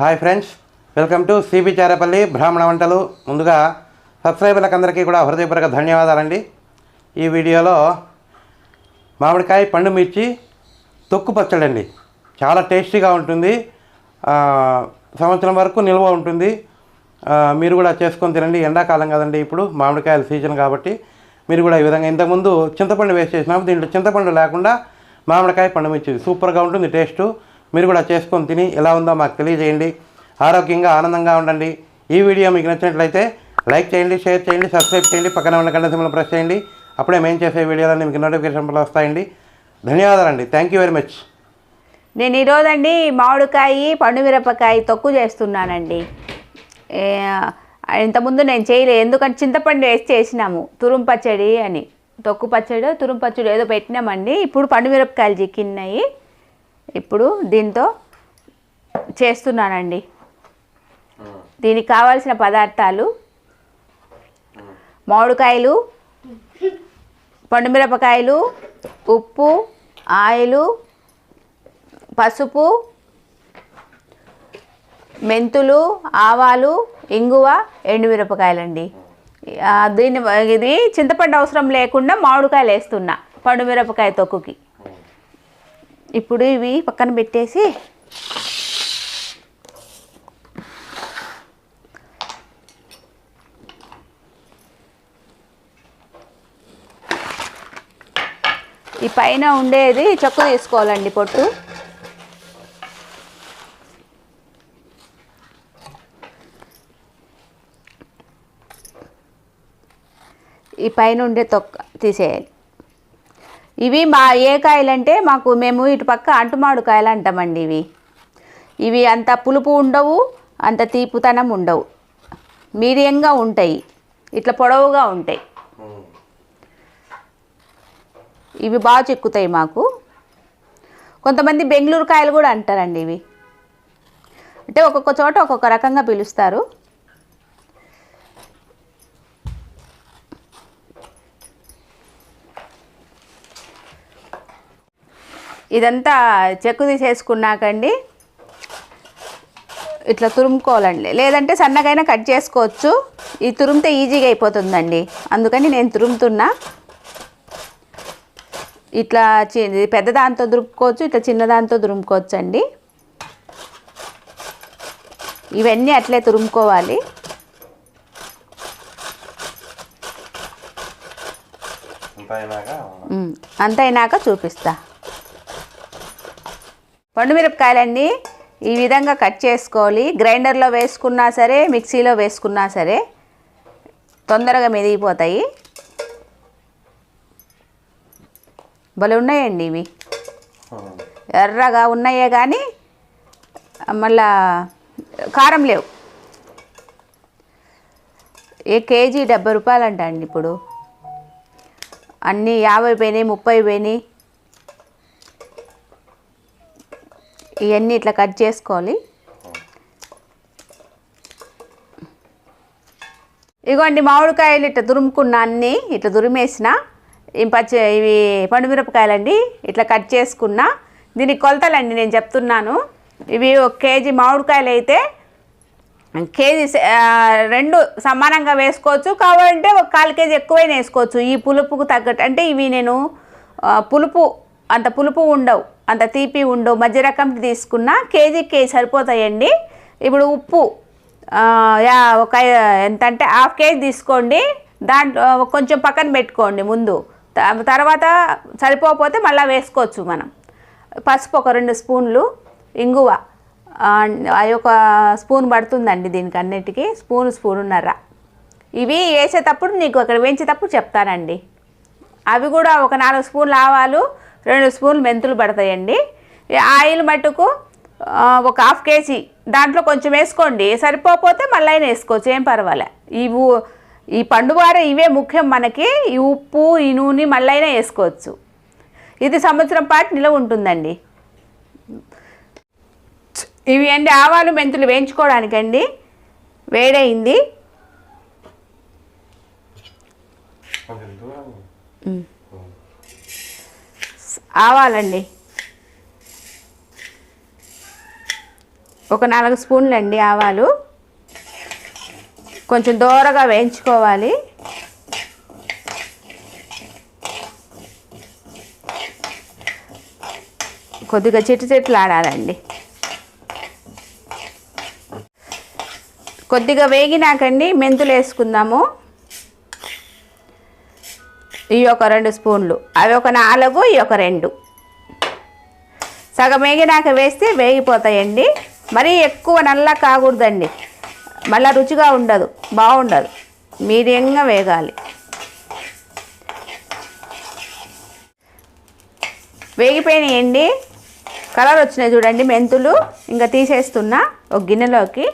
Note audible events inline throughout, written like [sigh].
Hi friends welcome to CB Charepalli బ్రాహ్మణ వంటలు ముందుగా సబ్స్క్రైబర్లకు అందరికీ కూడా హృదయపూర్వక ధన్యవాదాలండి. ఈ వీడియోలో మామిడికాయ పండు మిర్చి తొక్కు పచ్చడండి. చాలా టేస్టీగా ఉంటుంది. సంవత్సరం వరకు నిల్వ ఉంటుంది. మీరు కూడా చేసుకొని తినండి. ఎండాకాలం కదండి ఇప్పుడు మామిడికాయల సీజన్ కాబట్టి. మీరు కూడా ఈ విధంగా ఇంతకుముందు చింతపండు వేస్ట్ చేసినాము దీంట్లో చింతపండు లేకుండా మామిడికాయ పండు మిర్చి. సూపర్గా ఉంటుంది టేస్టు. మీరు కూడా చేసుకొని తిని ఎలా ఉందో మాకు తెలియజేయండి. ఆరోగ్యంగా ఆనందంగా ఉండండి. ఈ వీడియో మీకు నచ్చినట్లయితే లైక్ చేయండి షేర్ చేయండి సబ్స్క్రైబ్ చేయండి పక్కన ఉన్న గంట సింబల్ ప్రెస్ చేయండి. అప్పుడే మేము చేసే వీడియోలన్నీ మీకు నోటిఫికేషన్లు వస్తాయండి. ధన్యవాదాలండి. థ్యాంక్ యూ వెరీ మచ్ నేను ఈరోజండి మామిడికాయ పండుమిరపకాయ తొక్కు చేస్తున్నానండి. ఇంతకుముందు నేను చేయలేదు ఎందుకంటే చింతపండు వేసి చేసినాము తురుం పచ్చడి అని. తొక్కు పచ్చడి తురుం పచ్చడి ఏదో పెట్టినామండి. ఇప్పుడు పండుమిరపకాయలు చిక్కినాయి. ఇప్పుడు దీంతో చేస్తున్నానండి. దీనికి కావాల్సిన పదార్థాలు మామిడికాయలు పండుమిరపకాయలు ఉప్పు ఆయిలు పసుపు మెంతులు ఆవాలు ఇంగువ ఎండుమిరపకాయలండి. దీన్ని ఇది చింతపండు అవసరం లేకుండా మామిడికాయలు వేస్తున్నా పండు మిరపకాయ తొక్కుకి. ఇప్పుడు ఇవి పక్కన పెట్టేసి ఈ పైన ఉండేది చెక్కు తీసుకోవాలండి పొట్టు. ఈ పైన ఉండే తొక్క తీసేయాలి. ఇవి మా ఏ కాయలంటే మాకు మేము ఇటు పక్క అంటుమాడు కాయలు అంటామండి ఇవి. ఇవి అంత పులుపు ఉండవు అంత తీపుతనం ఉండవు. మీడియంగా ఉంటాయి ఇట్లా పొడవుగా ఉంటాయి. ఇవి బాగా చెక్కుతాయి మాకు. కొంతమంది బెంగళూరు కాయలు కూడా అంటారండి ఇవి. అంటే ఒక్కొక్క చోట ఒక్కొక్క రకంగా పిలుస్తారు. ఇదంతా చెక్కు తీసేసుకున్నాకండి. ఇట్లా తురుముకోవాలండి. లేదంటే సన్నగైనా కట్ చేసుకోవచ్చు. ఈ తురిమితే ఈజీగా అయిపోతుందండి. అందుకని నేను తురుముతున్నా. ఇట్లా చి పెద్ద దాంతో దురుపుకోవచ్చు ఇట్లా చిన్న దాంతో దురుముకోవచ్చు అండి ఇవన్నీ అట్లే తురుముకోవాలి. అంత అయినాక చూపిస్తా. మిరపకాయలండి ఈ విధంగా కట్ చేసుకోవాలి. గ్రైండర్లో వేసుకున్నా సరే మిక్సీలో వేసుకున్నా సరే తొందరగా మెదిగిపోతాయి. భలే ఉన్నాయండి ఇవి. ఎర్రగా ఉన్నాయే కానీ మళ్ళా కారం లేవు. ఏ కేజీ డెబ్బై రూపాయలు అంట అండి ఇప్పుడు. అన్నీ యాభై పోయినాయి ముప్పై పోయినాయి. ఇవన్నీ ఇట్లా కట్ చేసుకోవాలి. ఇగోండి మామిడికాయలు ఇట్లా దురుముకున్న అన్నీ ఇట్లా దురిమేసిన పచ్చి ఇవి పండుమిరపకాయలండి ఇట్లా కట్ చేసుకున్న దీనికి కొలతలండి నేను చెప్తున్నాను. ఇవి ఒక కేజీ మామిడికాయలు అయితే కేజీ రెండు సమానంగా వేసుకోవచ్చు. కావాలంటే ఒక కాలు కేజీ ఎక్కువైనా వేసుకోవచ్చు. ఈ పులుపుకు తగ్గట్టు అంటే ఇవి నేను పులుపు అంత పులుపు ఉండవు. అంత తీపి ఉండో మధ్య రకం తీసుకున్న కేజీకి సరిపోతాయండి. ఇప్పుడు ఉప్పు యా ఒక ఎంత అంటే హాఫ్ కేజీ తీసుకోండి. దాంట్లో కొంచెం పక్కన పెట్టుకోండి ముందు. తర్వాత సరిపోకపోతే మళ్ళీ వేసుకోవచ్చు మనం. పసుపు ఒక రెండు స్పూన్లు ఇంగువ అవి అది ఒక స్పూన్ పడుతుందండి దీనికి అన్నిటికీ స్పూన్ స్పూనున్నర. ఇవి వేసేటప్పుడు నీకు అక్కడ వేయించేటప్పుడు చెప్తానండి. అవి కూడా ఒక నాలుగు స్పూన్లు ఆవాలు రెండు స్పూన్లు మెంతులు పడతాయండి. ఆయిల్ మట్టుకు ఆ, ఒక హాఫ్ కేజీ. దాంట్లో కొంచెం వేసుకోండి. సరిపోకపోతే మళ్ళీ అయినా వేసుకోవచ్చు. ఏం పర్వాలే. ఈ ఈ పండువార ఇవే ముఖ్యం మనకి. ఈ ఉప్పు ఈ నూనె మళ్ళీ వేసుకోవచ్చు. ఇది సంవత్సరం పాటు నిలవ ఉంటుందండి. ఇవి అండి ఆవాలు మెంతులు వేయించుకోవడానికండి. వేడైంది ఆవాలండి. ఒక నాలుగు స్పూన్లండి ఆవాలు. కొంచెం దూరగా వేయించుకోవాలి. కొద్దిగా చిట్టు చెట్లు ఆడాలండి. కొద్దిగా వేగినాకండి మెంతులు వేసుకుందాము ఈ ఒక రెండు స్పూన్లు. అవి ఒక నాలుగు ఈ ఒక రెండు. సగం వేగినాక వేస్తే వేగిపోతాయండి. మరీ ఎక్కువ నల్ల కాకూడదండి. మళ్ళీ రుచిగా ఉండదు బాగుండదు. మీడియంగా వేగాలి. వేగిపోయినాయండి. కలర్ వచ్చినాయి చూడండి మెంతులు. ఇంకా తీసేస్తున్నా ఒక గిన్నెలోకి.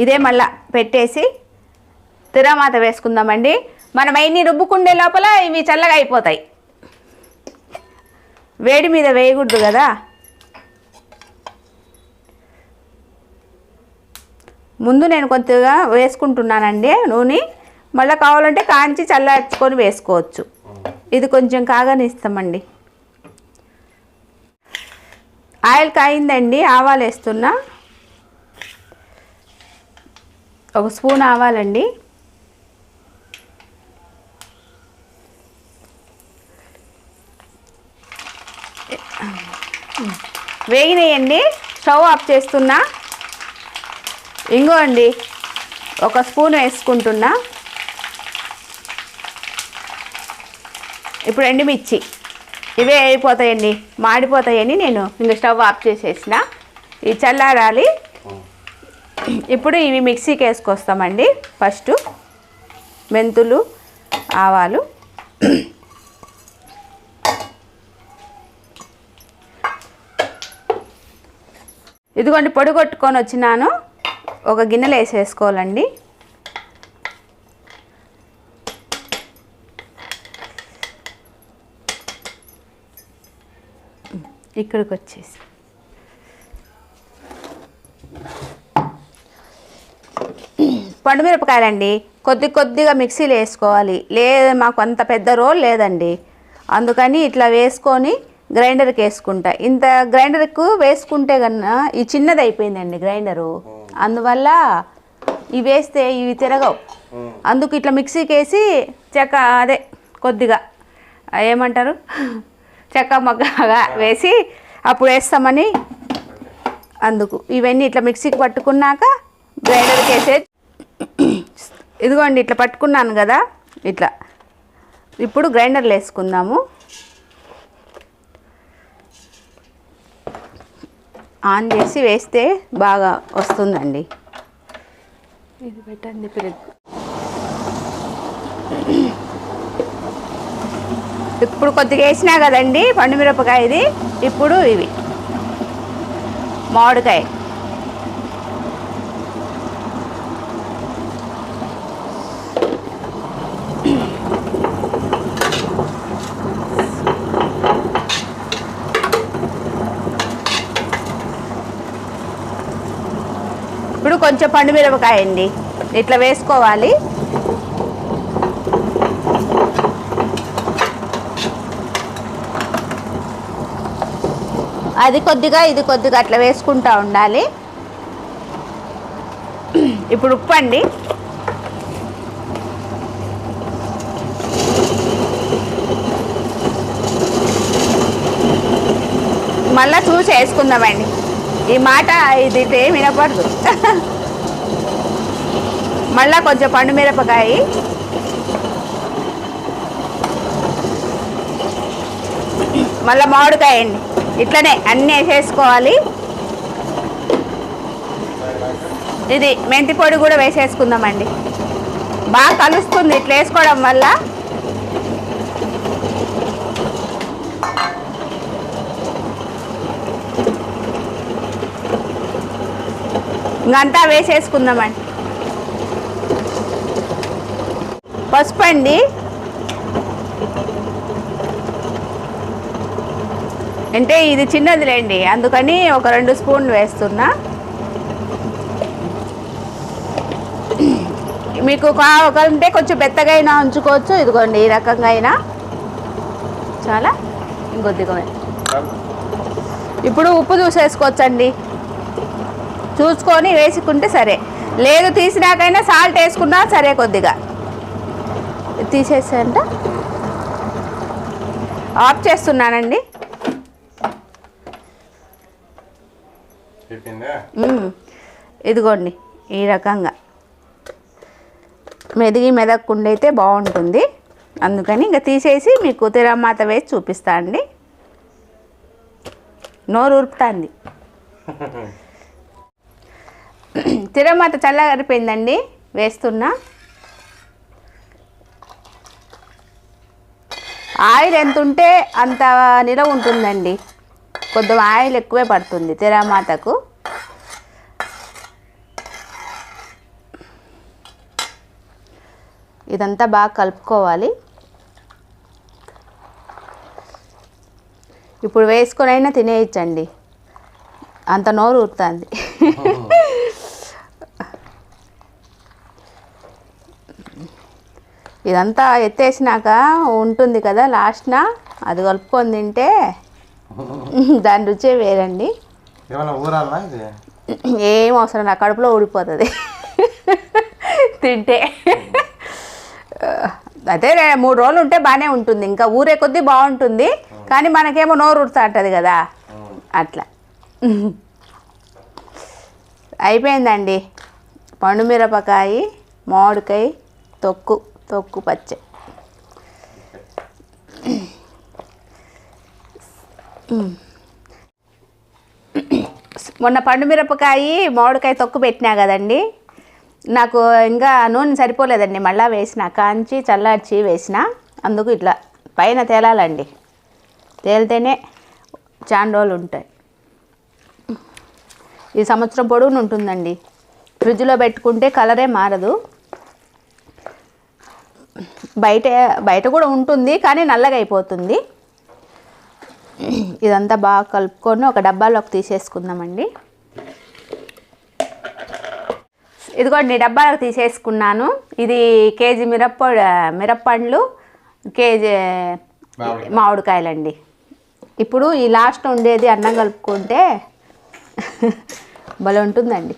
ఇదే మళ్ళా పెట్టేసి తిరమాత వేసుకుందామండి. మనం అవన్నీ రుబ్బుకుండే లోపల ఇవి చల్లగా అయిపోతాయి. వేడి మీద వేయకూడదు కదా. ముందు నేను కొద్దిగా వేసుకుంటున్నానండి నూనె. మళ్ళీ కావాలంటే కాంచి చల్లార్చుకొని వేసుకోవచ్చు. ఇది కొంచెం కాగనిస్తామండి. ఆయిల్ కాయిందండి ఆవాలు వేస్తున్నా. ఒక స్పూన్ ఆవాలండి. వేగినాయండి. స్టవ్ ఆఫ్ చేస్తున్నా. ఇంగో అండి ఒక స్పూన్ వేసుకుంటున్నా. ఇప్పుడు ఎండుమిర్చి. ఇవే అయిపోతాయండి. మాడిపోతాయని నేను ఇంక స్టవ్ ఆఫ్ చేసేసిన. ఇవి చల్లారాలి. ఇప్పుడు ఇవి మిక్సీకి వేసుకొస్తామండి. ఫస్ట్ మెంతులు ఆవాలు. ఇదిగోండి పొడి కొట్టుకొని వచ్చినాను. ఒక గిన్నెలో వేసేసుకోవాలండి. ఇక్కడికి వచ్చేసి పండుమిరపకాయలండి. కొద్ది కొద్దిగా మిక్సీలో వేసుకోవాలి. లేదు మాకు అంత పెద్ద రోల్ లేదండి. అందుకని ఇట్లా వేసుకొని గ్రైండర్కి వేసుకుంటా. ఇంత గ్రైండర్కు వేసుకుంటే కన్నా ఈ చిన్నది అయిపోయిందండి గ్రైండరు. అందువల్ల ఇవి వేస్తే ఇవి తిరగవు. అందుకు ఇట్లా మిక్సీకి వేసి చెక్క అదే కొద్దిగా ఏమంటారు? చెక్క మగ్గగా వేసి అప్పుడు వేస్తామని అందుకు. ఇవన్నీ ఇట్లా మిక్సీకి పట్టుకున్నాక గ్రైండర్కి వేసే ఇదిగోండి ఇట్లా పట్టుకున్నాను కదా ఇట్లా. ఇప్పుడు గ్రైండర్లో వేసుకుందాము. ఆన్ చేసి వేస్తే బాగా వస్తుందండి. ఇది పెట్టండి ఇప్పుడు కొద్దిగా వేసినా కదండి పండుమిరపకాయ ఇది ఇప్పుడు ఇవి. మామిడికాయ. ఇప్పుడు కొంచెం పండుమిరపకాయ అండి ఇట్లా వేసుకోవాలి. అది కొద్దిగా ఇది కొద్దిగా అట్లా వేసుకుంటా ఉండాలి. ఇప్పుడు ఉప్పు అండి. మళ్ళీ చూసి వేసుకుందామండి. ఈ మాట ఇది ఏం వినపడదు. మళ్ళా కొంచెం పండు మిరపకాయ. మళ్ళీ మామిడికాయ అండి. ఇట్లనే అన్నీ వేసేసుకోవాలి. ఇది మెంతి పొడి కూడా వేసేసుకుందామండి. బాగా కలుస్తుంది ఇట్లా వేసుకోవడం వల్ల ఇంకంతా వేసేసుకుందామండి. పసుపు అండి అంటే ఇది చిన్నదిలేండి అందుకని ఒక రెండు స్పూన్లు వేస్తున్నా. మీకు కావాలంటే కొంచెం పెద్దగా అయినా ఉంచుకోవచ్చు ఇదిగోండి ఈ రకంగా అయినా చాలా ఇంకొద్దిగా ఇప్పుడు ఉప్పు చూసేసుకోవచ్చండి. చూసుకొని వేసుకుంటే సరే. లేదు తీసినాకైనా సాల్ట్ వేసుకున్నా సరే కొద్దిగా. తీసేసంట ఆఫ్ చేస్తున్నానండి. ఇదిగోండి ఈ రకంగా. మెదిగి మెదక్కుండా అయితే బాగుంటుంది. అందుకని ఇంకా తీసేసి మీకు తిరమాత వేసి చూపిస్తా అండి. నోరు ఉరుపుతాంది [laughs] [clears throat] తిరమాత చల్లగరిపోయిందండి వేస్తున్నా. ఆయిల్ ఎంత ఉంటే అంత నిలవ ఉంటుందండి. కొద్దిగా ఆయిల్ ఎక్కువే పడుతుంది తిరమాతకు. ఇదంతా బాగా కలుపుకోవాలి. ఇప్పుడు వేసుకొని అయినా తినేయచ్చండి. అంత నోరు ఊరుతుంది. ఇదంతా ఎత్తేసినాక ఉంటుంది కదా లాస్ట్న అది కలుపుకొని తింటే [laughs] దాని రుచే వేరండి. ఏం అవసరం నా కడుపులో ఊడిపోతుంది. తింటే. అదే మూడు రోజులు ఉంటే బాగానే ఉంటుంది. ఇంకా ఊరే కొద్దీ బాగుంటుంది. కానీ మనకేమో నోరు ఉడుతా ఉంటుంది కదా. అట్లా. అయిపోయిందండి. పండుమిరపకాయ మామిడికాయ తొక్కు. తొక్కు పచ్చ. మొన్న పండు మిరపకాయ మామిడికాయ తొక్కు పెట్టినా కదండి. నాకు ఇంకా నూనె సరిపోలేదండి మళ్ళీ వేసిన కాంచి చల్లార్చి వేసిన. అందుకు ఇట్లా పైన తేలాలండి. తేలితేనే చాలా రోజులు ఉంటాయి. ఈ సంవత్సరం పొడవును ఉంటుందండి. ఫ్రిడ్జ్లో పెట్టుకుంటే కలరే మారదు. బయట బయట కూడా ఉంటుంది కానీ నల్లగా అయిపోతుంది. ఇదంతా బాగా కలుపుకొని ఒక డబ్బాలోకి తీసేసుకుందామండి. ఇదిగోండి డబ్బాలోకి తీసేసుకున్నాను. ఇది కేజీ మిరప్ప మిరప్పండ్లు కేజీ మామిడికాయ. మామిడికాయలండి. ఇప్పుడు ఈ లాస్ట్ ఉండేది అన్నం కలుపుకుంటే భలే ఉంటుందండి.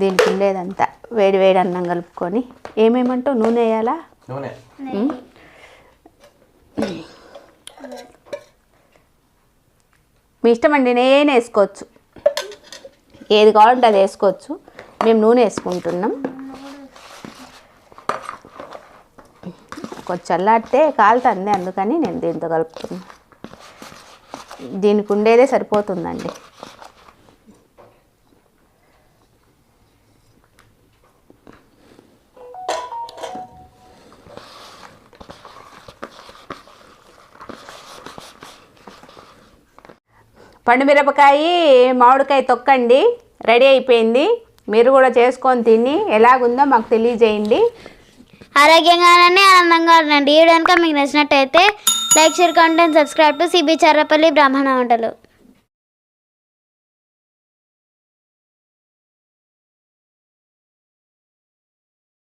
దీనికి ఉండేదంతా వేడి వేడి అన్నం కలుపుకొని. ఏమేమంటావు? నూనె వేయాలా? నూనె. మీ ఇష్టం అండి నేను వేసుకోవచ్చు. ఏది కావాలంటే అది వేసుకోవచ్చు. మేము నూనె వేసుకుంటున్నాం. కొంచెం చల్లారితే కాలుతుంది అందుకని నేను దీంతో కలుపుతున్నాను దీనికి ఉండేదే సరిపోతుందండి. పండుమిరపకాయ మామిడికాయ తొక్కండి. రెడీ అయిపోయింది. మీరు కూడా చేసుకొని తిని ఎలాగుందో మాకు తెలియజేయండి. ఆరోగ్యంగానే ఆనందంగా ఉండండి. ఈ వీడియో కనుక మీకు నచ్చినట్టయితే like share content subscribe to CB Charrapalli బ్రాహ్మణ వంటలు.